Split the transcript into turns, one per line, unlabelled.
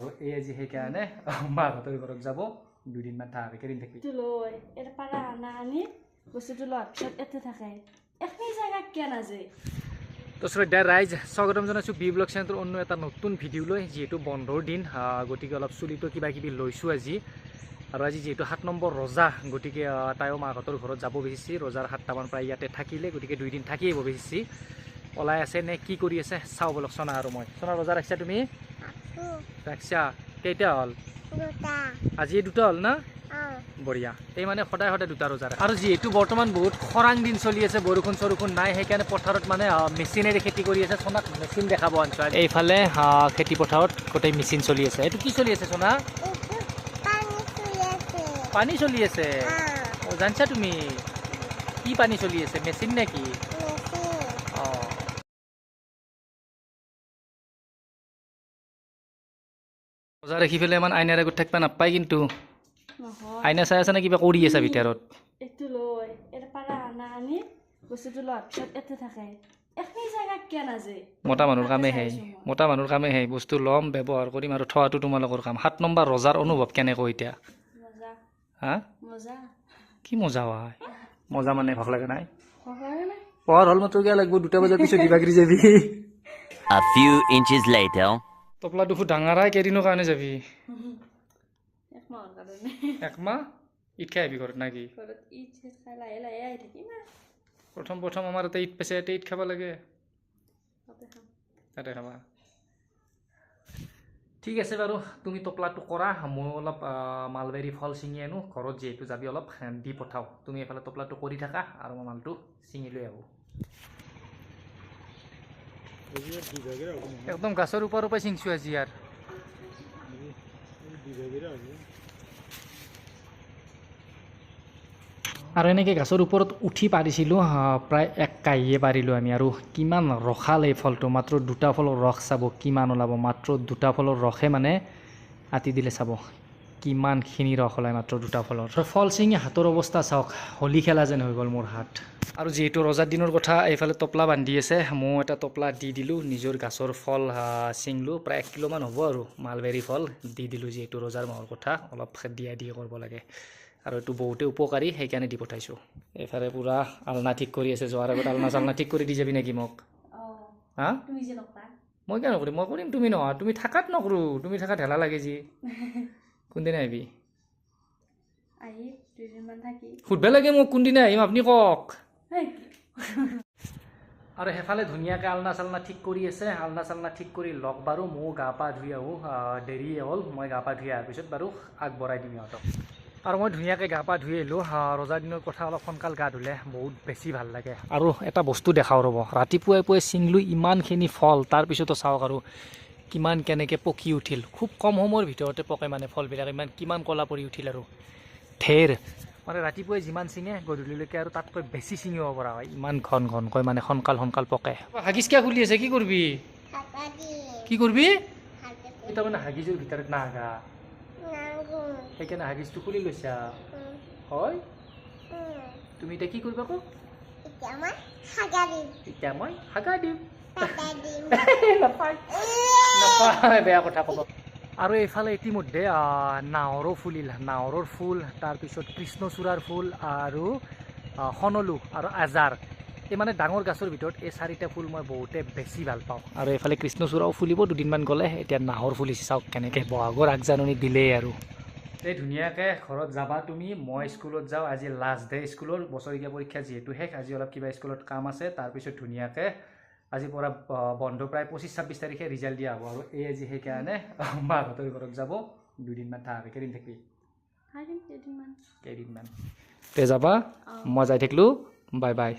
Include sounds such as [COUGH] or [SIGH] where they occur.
আৰু এই আজি সেইকাৰণে মাহঁতৰ ঘৰত যাব দুদিনমান থাকাকে কেইদিন
বস্তু লৈ এটা পাৰা আনা আনি বস্তুটো লোৱাৰ পিছত এতে থাকে এখিনি জেগা কিয় নাযায়
তো শ্ৰদ্ধা ৰাইজ স্বাগতম জনাইছোঁ বি ব্লগ চেনেলটোৰ অন্য এটা নতুন ভিডিঅ' লৈ যিহেতু বন্ধৰ দিন গতিকে অলপ চুলিটো কিবা কিবি লৈছোঁ আজি আৰু আজি যিহেতু সাত নম্বৰ ৰজা গতিকে তাইও মাকহঁতৰ ঘৰত যাব বিচাৰিছে ৰজাৰ সাতটামান প্ৰায় ইয়াতে থাকিলে গতিকে দুইদিন থাকি আহিব বিচাৰিছে ওলাই আছে নে কি কৰি আছে চাওঁ বলক চনা আৰু মই চনা ৰজা ৰাখিছা তুমি ৰাখিছা। কেইটা হ'ল? আজি দুটা হ'ল না? বঢ়িয়া। এই মানে সদায় সদায় দুটা ৰজা। আৰু যিহেতু বৰ্তমান বহুত খৰাং দিন চলি আছে বৰষুণ চৰষুণ নাই সেইকাৰণে পথাৰত মানে মেচিনেৰে খেতি কৰি আছে চোনাক মেচিন দেখাব আনিছোঁ এইফালে খেতি পথাৰত গোটেই মেচিন চলি আছে। এইটো কি চলি আছে চোনা? পানী চলি আছে। জানিছা তুমি? কি পানী চলি আছে? মেচিন নে কি? ৰজা ৰাখি পেলাই ইমান আইনাৰ আগত থাকিব নাপায় কিন্তু। আইনা চাই আছে নে কিবা কৰি আছে ভিতৰত?
এইটো লৈ এটা পাৰা আনা আনি বস্তুটো লোৱাৰ পিছত এতে থাকে। এখিনি জেগা কিয় নাযায়?
মতা মানুহৰ কামেই সেই। মতা মানুহৰ কামেই সেই। বস্তু ল'ম ব্যৱহাৰ কৰিম আৰু থোৱাটো তোমালোকৰ কাম। সাত নম্বৰ ৰজাৰ অনুভৱ কেনেকৈ এতিয়া? হা? কি মজা হয় মজা মানে ভক লাগে নাই? পঢ়াৰ হ'ল মাত্ৰ কিয় লাগব? দুটা বজাৰ পিছত দিবাগিৰি যাবি।
A few inches later.
তপলা Dukhu ডাঙৰাই কেইদিনৰ কাৰণে যাবি একমাহ ঈদ খাই আহিবি ঘৰত নাকি প্ৰথম প্ৰথম আমাৰ ইয়াতে ঈদ পাইছে ইয়াতে ঈদ খাব লাগে
তাতে
তাতে খাবা ঠিক আছে বাৰু তুমি টপলাটো কৰা মই অলপ মালবেৰী ফল ছিঙি আনো ঘৰত যিহেতু যাবি অলপ দি পঠাওঁ তুমি এইফালে টপলাটো কৰি থাকা আৰু মই মালটো ছিঙি লৈ আহোঁ একদম গাছৰ ওপৰৰ পৰাই ছিঙিছোঁ আজি ইয়াৰ। আৰু এনেকৈ গাছৰ ওপৰত উঠি পাৰিছিলোঁ প্ৰায় এক কাহিয়ে পাৰিলোঁ আমি। আৰু কিমান ৰসাল এই ফলটো, মাত্ৰ দুটা ফলৰ ৰস চাব কিমান ওলাব, মাত্ৰ দুটা ফলৰ ৰসে মানে আতি দিলে চাব। কিমানখিনি ৰস ওলায় মাত্ৰ দুটা ফলৰ? আৰু ফল ছিঙি হাতৰ অৱস্থা চাওক হোলী খেলা যেন হৈ গ'ল মোৰ হাত। আৰু যিহেতু ৰজাৰ দিনৰ কথা এইফালে টপলা বান্ধি আছে ময়ো এটা টপলা দি দিলোঁ নিজৰ গাছৰ ফল ছিঙলোঁ প্ৰায় এক কিলোমান হ'ব আৰু মালবেৰী ফল দি দিলোঁ যিহেতু ৰজাৰ মাহৰ কথা অলপ দিয়া দি কৰিব লাগে। আৰু এইটো বহুতেই উপকাৰী সেইকাৰণে দি পঠাইছোঁ। এইফালে পূৰা আলনা ঠিক কৰি আছে যোৱাৰ আগত আলনা চালনা ঠিক কৰি দি যাবি নেকি মোক? হা?
তুমি যে নকৰা
মই কিয় নকৰিম? মই কৰিম তুমি নহয় তুমি থাকাত নকৰোঁ তুমি থাকাত হেলা লাগে যি। [LAUGHS] কোনদিনা আহিবি?
আহি দুদিনমান থাকি।
সুধিব লাগে মোক কোনদিনা আহিম আপুনি কওক। আৰু সেইফালে ধুনীয়াকৈ আলনা চালনা ঠিক কৰি আছে আলনা চালনা ঠিক কৰি লগ বাৰু ময়ো গা পা ধুই আহোঁ। দেৰিয়ে হ'ল মই গা পা ধুই অহাৰ পিছত বাৰু আগবঢ়াই দিম সিহঁতক আৰু মই ধুনীয়াকৈ গা পা ধুই আহিলোঁ। আহ, ৰজাৰ দিনৰ কথা অলপ সোনকাল গা ধুলে বহুত বেছি ভাল লাগে। আৰু এটা বস্তু দেখাওঁ ৰ'ব ৰাতিপুৱাই পুৱাই ছিঙলোঁ ইমানখিনি ফল তাৰপিছতো চাওক আৰু কিমান কেনেকৈ পকি উঠিল খুব কম সময়ৰ ভিতৰতে পকে মানে ফলবিলাক ইমান কিমান ক'লা পৰি উঠিল আৰু। ঢেৰ। মানে ৰাতিপুৱাই যিমান ছিঙে গধূলিলৈকে আৰু তাতকৈ বেছি ছিঙিব পৰা হয়। ইমান ঘন ঘনকৈ মানে সোনকাল সোনকাল পকে। হাগিজ কিয় খুলি আছে কি কৰিবি? কি কৰিবি? এতিয়া মানে হাগিজৰ ভিতৰত নাহাগা সেইকাৰণে হাগিজটো খুলি লৈছা। হয়? তুমি এতিয়া কি কৰিবা আকৌ এতিয়া মই হাগা দিম। [LAUGHS] নাপায়। বেয়া কথা ক'ব। আৰু এইফালে ইতিমধ্যে নাহৰো ফুলিল নাহৰৰ ফুল তাৰপিছত কৃষ্ণচূড়াৰ ফুল আৰু সনলু আৰু আজাৰ। এই মানে ডাঙৰ গাছৰ ভিতৰত এই চাৰিটা ফুল মই বহুতে বেছি ভাল পাওঁ। আৰু এইফালে কৃষ্ণচূড়াও ফুলিব দুদিনমান গ'লে। এতিয়া নাহৰ ফুলিছে চাওক কেনেকৈ বহাগৰ আগজাননী দিলেই আৰু। এই ধুনীয়াকৈ ঘৰত যাবা তুমি মই স্কুলত যাওঁ আজি লাষ্ট ডে স্কুলৰ বছৰেকীয়া পৰীক্ষা যিহেতু শেষ আজি অলপ কিবা স্কুলত কাম আছে তাৰপিছত ধুনীয়াকৈ আজিৰ পৰা বন্ধ প্ৰায় পঁচিছ ছাব্বিছ তাৰিখে ৰিজাল্ট দিয়া হ'ব। আৰু এই আজি সেইকাৰণে মাকহঁতৰ ঘৰত যাব দুদিনমান থাকাকে কেইদিন থাকিবি?
কেইদিনমান।
তে যাবা মই যাই থাকিলোঁ বাই
বাই।